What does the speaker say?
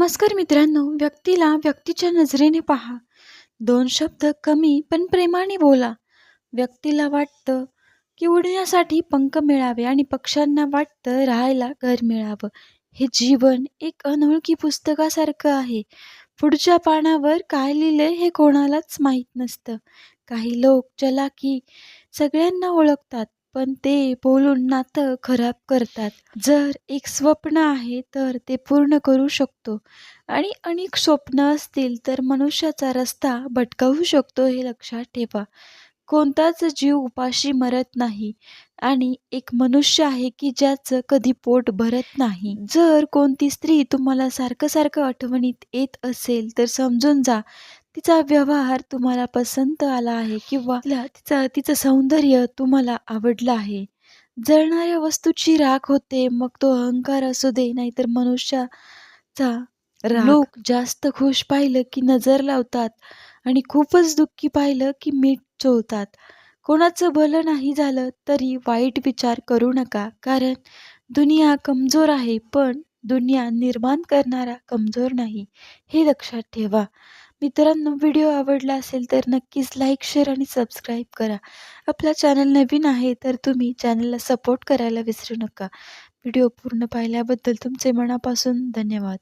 नमस्कार मित्रांनो व्यक्तीला व्यक्तीच्या नजरेने पहा. दोन शब्द कमी पण प्रेमाने बोला. व्यक्तीला वाटतं की उडण्यासाठी पंख मिळावे आणि पक्ष्यांना वाटतं राहायला घर मिळावं. हे जीवन एक अनोळखी पुस्तकासारखं आहे. पुढच्या पानावर काय लिहिलंय हे कोणालाच माहीत नसतं. काही लोक चलाकी सगळ्यांना ओळखतात पण ते बोलून नातं खराब करतात. जर एक स्वप्न आहे तर ते पूर्ण करू शकतो. आणि अनेक स्वप्न असतील तर मनुष्याचा रस्ता भटकावू शकतो हे लक्षात ठेवा. कोणताच जीव उपाशी मरत नाही. आणि एक मनुष्य आहे की ज्याचं कधी पोट भरत नाही. जर कोणती स्त्री तुम्हाला सारखं सारखं आठवणीत येत असेल तर समजून जा तिचा व्यवहार तुम्हाला पसंत आला आहे किंवा तिला तिचा तिचं सौंदर्य तुम्हाला आवडलं आहे. जळणाऱ्या वस्तूची राख होते मग तो अहंकार असू दे नाहीतर मनुष्याचा लोक जास्त खुश पाहिलं की नजर लावतात आणि खूपच दुःखी पाहिलं की मीठ चोळतात. कोणाचं भलं नाही झालं तरी वाईट विचार करू नका कारण दुनिया कमजोर आहे पण दुनिया निर्माण करणारा कमजोर नाही हे लक्षात ठेवा. मित्रांनो व्हिडिओ आवडला असेल तर नक्कीच लाईक शेअर आणि सबस्क्राईब करा. आपला चॅनल नवीन आहे तर तुम्ही चॅनलला सपोर्ट करायला विसरू नका. व्हिडिओ पूर्ण पाहिल्याबद्दल तुमचे मनापासून धन्यवाद.